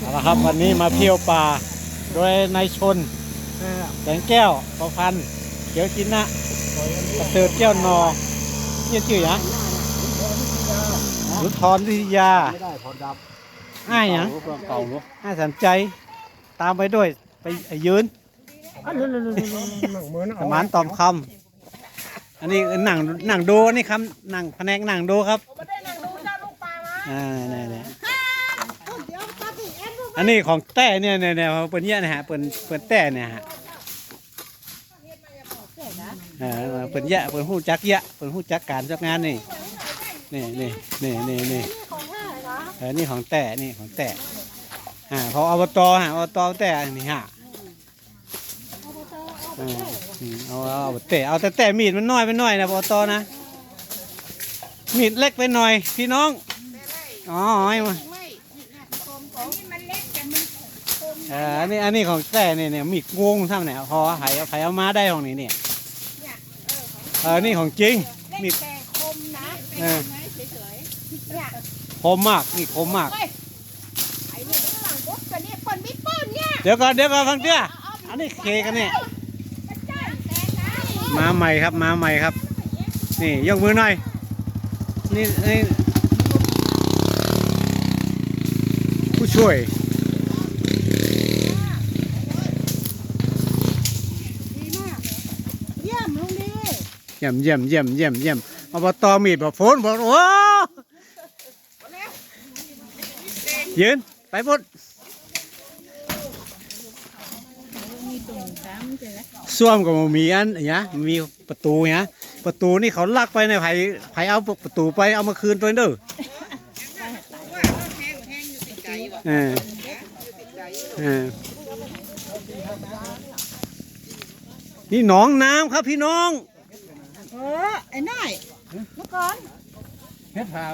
เอาละครับวันนี้มาเที่ยวป่า โดยนายชนแสงแก้วประพันธ์เขียวจินนะประเสริฐแก้วนอเนี่ยชื่อหยังรุทรวิทยาไม่ได้พอดับอ้ายหยังเก่าลูกอ้ายสันใจ ตามไปด้วยไปยืนอันนั้นนั่นหนังมือนะสมานตอมคำอันนี้หนังหนังโดนี่ครับหนังแผนกหนังโดครับอ่าเนี่ยเนี่ย อันนี้ของแต่เนี่ยเนี่ยเนี่ยเปิดเนี่ยนะฮะเปิดเปิดแต่เนี่ยฮะอ่าเปิดเยะเปิดหู้จักเยะเปิดหู้จักการจักงานนี่นี่นี่นี่นี่นี่เออนี่ของแต่นี่ของแต่อ่าขออบตฮะอบตแต่นี่ฮะเอาเอาเอาเตะเอาแต่แต่มีดมันน้อยไปหน่อยนะปอตนะมีดเล็กไปหน่อยพี่น้องอ๋อมา เอออันนี้อันนี้ของแต่เนี่ยเนี่ยมีดงวงทำไหนพอไผเอาไผเอามาได้ของนี้เนี่ยเออนี่ของจริงมีดแต่คมนะเออเฉยๆเนี่ยคมมากนี่คมมากไอ้นี่ข้างหลังรถกันเนี่ยคนไม่ปืนเนี่ยเดี๋ยวก่อนเดี๋ยวก่อนฟังเตี้ยอันนี้เคกันเนี่ยมันจ้างแต่นะมาใหม่ครับมาใหม่ครับ นี่ยกมือหน่อยนี่นี่ผู้ช่วย ดีมากเยี่ยมลุงดี เยี่ยมเยี่ยมเยี่ยมเยี่ยมเยี่ยมอบตมีดบอกฝนบอกโอ้ยืน ไปพุดส้วมก็บมีอันเนี้ยมีประตูเนี้ยประตูนี่เขาลักไปในไผ่ไผ่เอาประตูไปเอามาคืนตัวเด้อเออเออนี่หนองน้ำครับพี่น้อง เออไอ้น้อยเมื่อก่อน เฮ็ดผา